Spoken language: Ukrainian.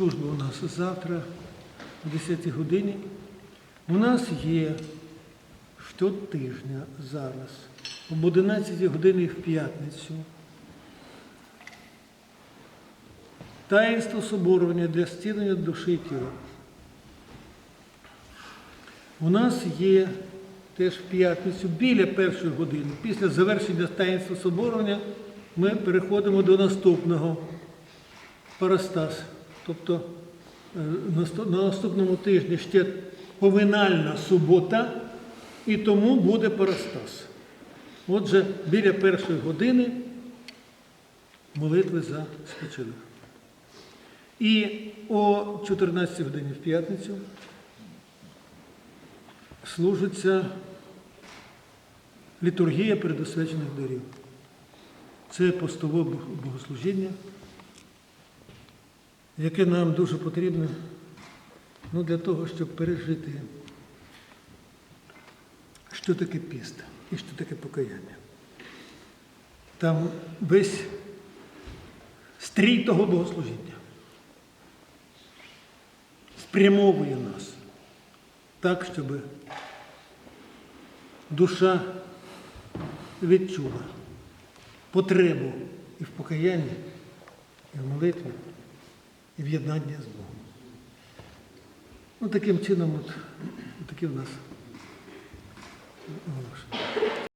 служба у нас завтра о 10 годині. У нас є щотижня зараз об 11 годині в п'ятницю. Таїнство соборування для зцілення душі тіла. У нас є теж в п'ятницю біля першої години, після завершення таїнства соборування, ми переходимо до наступного парастас. Тобто е, на наступному тижні ще поминальна субота, і тому буде парастас. Отже, біля першої години молитви за спочилих. І о 14 годині в п'ятницю служиться літургія передосвячених дарів. Це постове богослужіння, яке нам дуже потрібно ну, для того, щоб пережити, що таке піст і що таке покаяння. Там весь стрій того богослужіння спрямовує нас так, щоб душа відчула потребу і в покаянні, і в молитві, і в єднанні з Богом. Ну, таким чином, от, такі в нас оголошення.